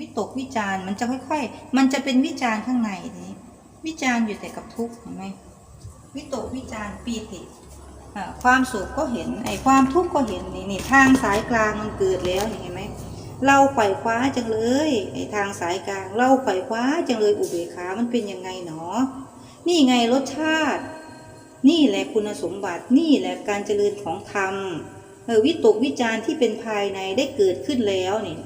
วิตกวิจารมันจะค่อยๆ มันจะเป็นวิจารข้างในนี้ วิจารอยู่แต่กับทุกข์เห็นไหมวิตกวิจารปีติความสุขก็เห็นไอ้ความทุกข์ก็เห็นนี่นี่ทางสายกลางมันเกิดแล้วเห็นไหมเราไขว่คว้าจังเลยไอ้ทางสายกลาง เราไขว่คว้าจังเลยอุเบกขามันเป็นยังไงหนอ นี่ไงรสชาติ นี่แหละคุณสมบัตินี่แหละการเจริญของธรรมวิตกวิจารที่เป็นภายในได้เกิดขึ้นแล้วนี่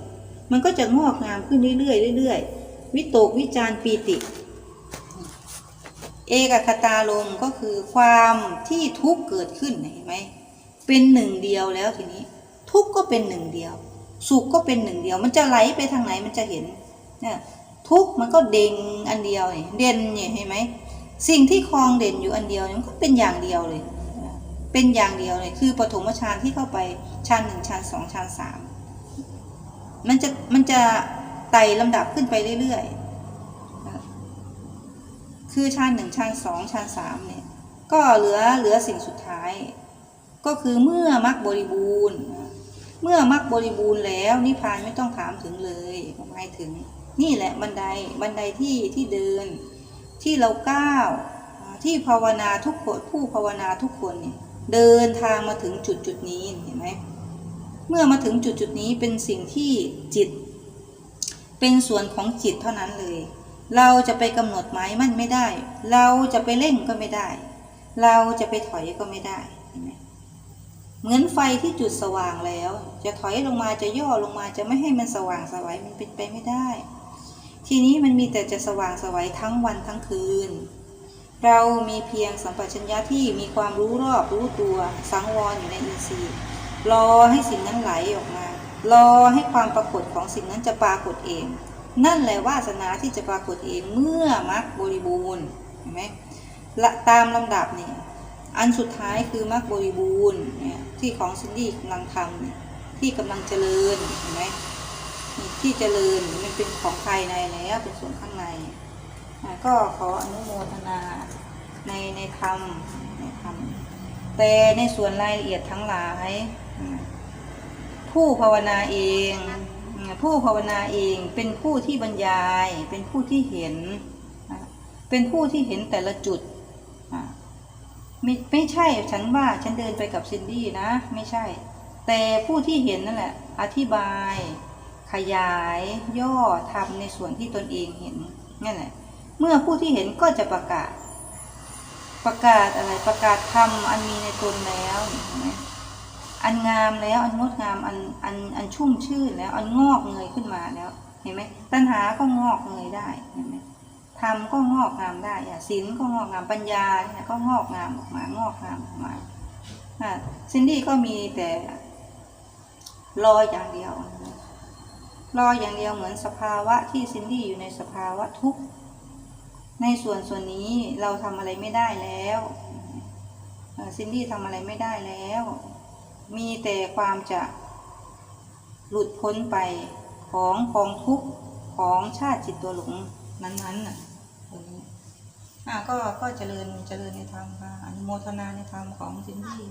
มันก็จะงอกงามขึ้นเรื่อยๆเรื่อยๆวิตกวิจารปีติ เอกคตาลมก็คือความที่ทุกข์เกิดขึ้นเห็นไหมเป็นหนึ่งเดียวแล้วทีนี้ ทุกข์ก็เป็นหนึ่งเดียว สุขก็เป็นหนึ่งเดียว มันจะไหลไปทางไหนมันจะเห็นเนี่ยทุกข์มันก็เด่งอันเดียวเด่นเนี่ยเห็นไหมสิ่งที่คลองเด่นอยู่อันเดียวมันก็เป็นอย่างเดียวเลย เป็นอย่างเดียวเลย คือปฐมฌานที่เข้าไปฌานหนึ่งฌานสองฌานสาม มันจะมันจะไต่ลำดับขึ้นไปเรื่อยๆ คือชั้นหนึ่งชั้นสองชั้นสามเนี่ย ก็เหลือเหลือสิ่งสุดท้าย ก็คือเมื่อมรรคบริบูรณ์ เมื่อมรรคบริบูรณ์แล้วนิพพานไม่ต้องถามถึงเลยหมายถึง นี่แหละบันไดบันไดที่ที่เดินที่เราก้าวที่ภาวนาทุกคนผู้ภาวนาทุกคนเนี่ยเดินทางมาถึงจุดจุดนี้เห็นไหม เมื่อมาถึงจุดจุดนี้เป็นสิ่งที่จิต เป็นส่วนของจิตเท่านั้นเลย เราจะไปกำหนดหมายมั่นไม่ได้ เราจะไปเร่งก็ไม่ได้ เราจะไปถอยก็ไม่ได้เห็นไหมเหมือนไฟที่จุดสว่างแล้ว จะถอยลงมาจะย่อลงมาจะไม่ให้มันสว่างสวัยมันเป็นไปไม่ได้ ทีนี้มันมีแต่จะสว่างสวัยทั้งวันทั้งคืน เรามีเพียงสัมปชัญญะที่มีความรู้รอบรู้ตัวสังวรอยู่ในอินทรีย์ รอให้สิ่งนั้นไหลออกมา รอให้ความปรากฏของสิ่งนั้นจะปรากฏเอง นั่นแหละวาสนาที่จะปรากฏเองเมื่อมรรคบริบูรณ์เห็นไหมละตามลำดับนี่อันสุดท้ายคือมรรคบริบูรณ์เนี่ยที่ของซินดี้กำลังทำเนี่ยที่กำลังเจริญเห็นไหมที่เจริญมันเป็นของภายในแล้วเป็นส่วนข้างในก็ขออนุโมทนาในในธรรมในธรรมแต่ในส่วนรายละเอียดทั้งหลาย ผู้ภาวนาเอง ผู้ภาวนาเองเป็นผู้ที่บรรยาย เป็นผู้ที่เห็น เป็นผู้ที่เห็นแต่ละจุดไม่ไม่ใช่ฉันว่าฉันเดินไปกับซินดี้นะ ไม่ใช่ แต่ผู้ที่เห็นนั่นแหละ อธิบาย ขยายย่อทำในส่วนที่ตนเองเห็นนั่นแหละเมื่อผู้ที่เห็นก็จะประกาศ ประกาศอะไรประกาศธรรมอันมีในตนแล้วเห็นไหม อันงามแล้วอันงดงามอันอันอันชุ่มชื่นแล้วอันงอกเงยขึ้นมาแล้ว เห็นไหมตัณหาก็งอกเงยได้เห็นไหมธรรมก็งอกงามได้อะศีลก็งอกงามปัญญาเนี่ยก็งอกงามออกมางอกงามออกมาอะซินดี้ก็มีแต่รออย่างเดียวรออย่างเดียวเหมือนสภาวะที่ซินดี้อยู่ในสภาวะทุกข์ในส่วนส่วนนี้เราทำอะไรไม่ได้แล้วซินดี้ทำอะไรไม่ได้แล้ว มีแต่ความจะหลุดพ้นไปของกองทุกข์ของชาติจิตตัวหลงนั้นๆน่ะตรงนี้อ่าก็ก็เจริญเจริญในธรรมค่ะอนุโมทนาในธรรมของสิ่งที่